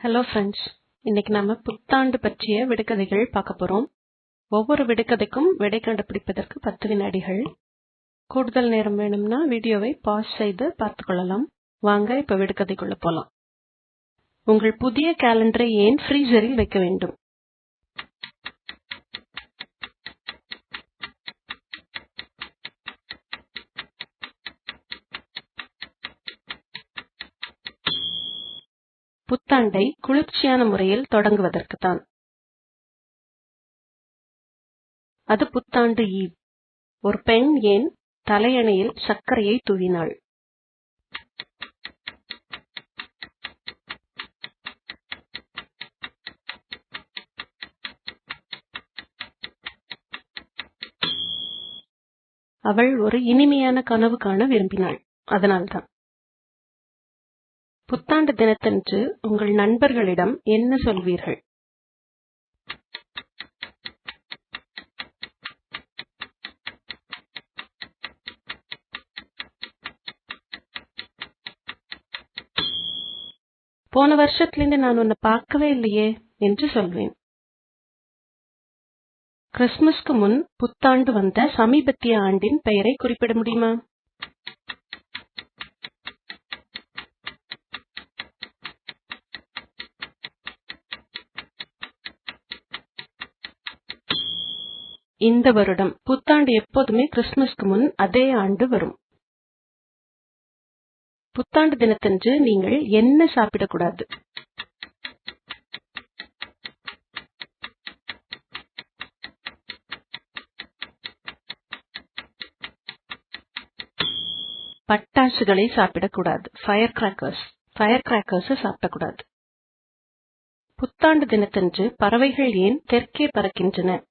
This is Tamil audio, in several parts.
ஹலோ ஃப்ரெண்ட்ஸ் இன்னைக்கு நம்ம புத்தாண்டு பற்றிய விடுகதைகள் பார்க்க போறோம். ஒவ்வொரு விடுகதைக்கும் விடை கண்டுபிடிப்பதற்கு பத்து வினாடிகள். கூடுதல் நேரம் வேணும்னா வீடியோவை பாஸ் செய்து பார்த்து கொள்ளலாம் வாங்க இப்ப விடுகதைக்குள்ள போலாம். உங்கள் புதிய கேலண்டரை ஏன் ஃப்ரீசரில் வைக்க வேண்டும்? புத்தாண்டை குளிர்ச்சியான முறையில் தொடங்குவதற்குத்தான். அது புத்தாண்டு ஈவ். ஒரு பெண் ஏன் தலையணையில் சர்க்கரையை தூவினாள்? அவள் ஒரு இனிமையான கனவு காண விரும்பினாள். அதனால்தான். புத்தாண்டு தினத்தன்று உங்கள் நண்பர்களிடம் என்ன சொல்வீர்கள்? போன வருஷத்திலிருந்து நான் உன்னை பார்க்கவே இல்லையே என்று சொல்வேன். கிறிஸ்துமஸ்க்கு முன் புத்தாண்டு வந்த சமீபத்திய ஆண்டின் பெயரை குறிப்பிட முடியுமா? இந்த வருடம் புத்தாண்டு எப்போதுமே கிறிஸ்துமஸ்க்கு முன் அதே ஆண்டு வரும். புத்தாண்டு தினத்தன்று நீங்கள் என்ன சாப்பிடக்கூடாது? பட்டாசுகளை சாப்பிடக்கூடாது. ஃபயர் கிராக்கர்ஸ் ஃபயர் கிராக்கர்ஸை சாப்பிடக்கூடாது. புத்தாண்டு தினத்தன்று பறவைகள் ஏன் தெற்கே பறக்கின்றன?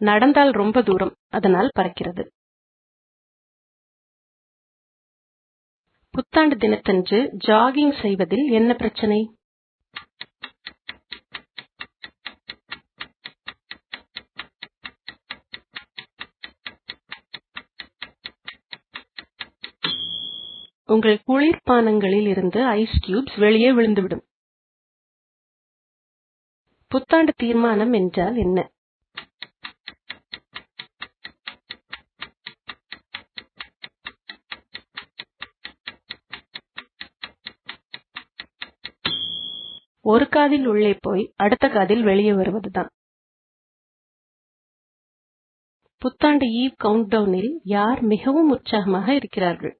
நடந்தால் ரொம்ப தூரம் அதனால் பறக்கிறது. புத்தாண்டு தினத்தன்று ஜாகிங் செய்வதில் என்ன பிரச்சனை? உங்கள் குளிர்பானங்களில் இருந்து ஐஸ் கியூப்ஸ் வெளியே விழுந்துவிடும். புத்தாண்டு தீர்மானம் என்றால் என்ன? ஒரு காதில் உள்ளே போய் அடுத்த காதில் வெளியே வருவதுதான். புத்தாண்டு ஈவ் கவுண்டவுனில் யார் மிகவும் உற்சாகமாக இருக்கிறார்கள்?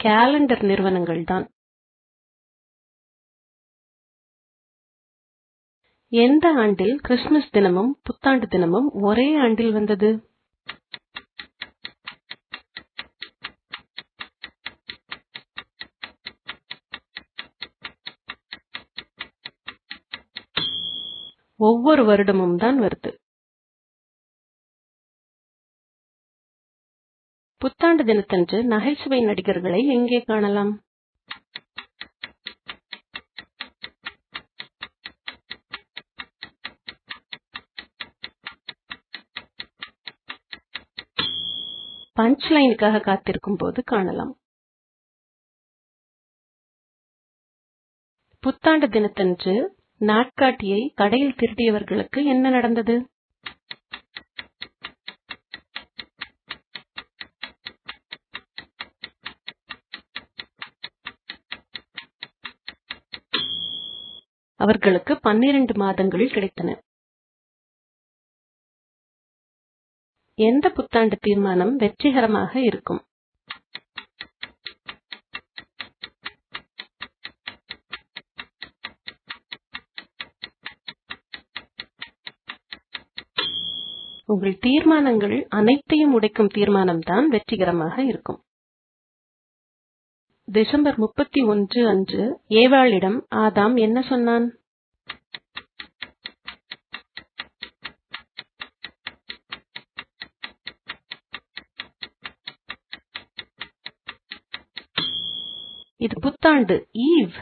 கேலண்டர் நிறுவனங்கள் தான் எந்த ஆண்டில் கிறிஸ்துமஸ் தினமும் புத்தாண்டு தினமும் ஒரே ஆண்டில் வந்தது? ஒவ்வொரு வருடமும் தான் வருது. புத்தாண்டு தினத்தன்று நகைச்சுவை நடிகர்களை எங்கே காணலாம்? பஞ்ச் லைனுக்காக காத்திருக்கும் போது காணலாம். புத்தாண்டு தினத்தன்று நாட்காட்டியை கடையில் திருடியவர்களுக்கு என்ன நடந்தது? அவர்களுக்கு பன்னிரண்டு மாதங்கள் கிடைத்தன. எந்த புத்தாண்டு தீர்மானம் வெற்றிகரமாக இருக்கும்? உங்கள் தீர்மானங்கள் அனைத்தையும் உடைக்கும் தீர்மானம் தான் வெற்றிகரமாக இருக்கும். டிசம்பர் முப்பத்தி ஒன்று அன்று ஏவாளிடம் ஆதாம் என்ன சொன்னான்? இது புத்தாண்டு ஈவ்.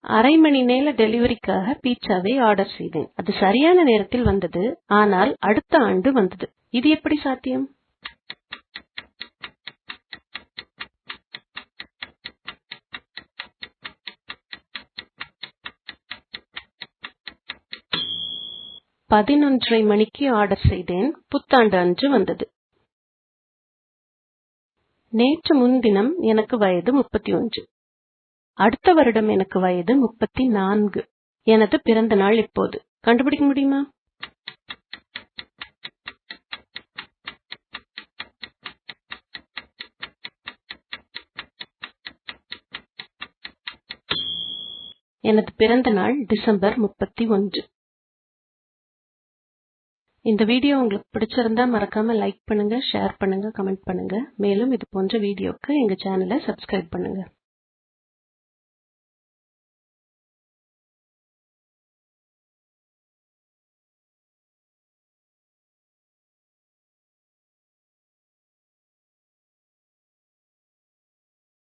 அரை மணி நேர டெலிவரிக்காக பீட்சாவை ஆர்டர் செய்தேன். அது சரியான நேரத்தில் வந்தது ஆனால் அடுத்த ஆண்டு வந்தது. இது எப்படி சாத்தியம்? பதினொன்றரை மணிக்கு ஆர்டர் செய்தேன். புத்தாண்டு அன்று வந்தது. நேற்று முன்தினம் எனக்கு வயது முப்பத்தி ஒன்று அடுத்த வருடம் எனக்கு வயது முப்பத்தி நான்கு எனது பிறந்த நாள் இப்போது. கண்டுபிடிக்க முடியுமா? எனது பிறந்த நாள் டிசம்பர் முப்பத்தி ஒன்று. இந்த வீடியோ உங்களுக்கு பிடிச்சிருந்தா மறக்காம லைக் பண்ணுங்க ஷேர் பண்ணுங்க கமெண்ட் பண்ணுங்க. மேலும் இது போன்ற வீடியோக்கு எங்க சேனலை சப்ஸ்கிரைப் பண்ணுங்க.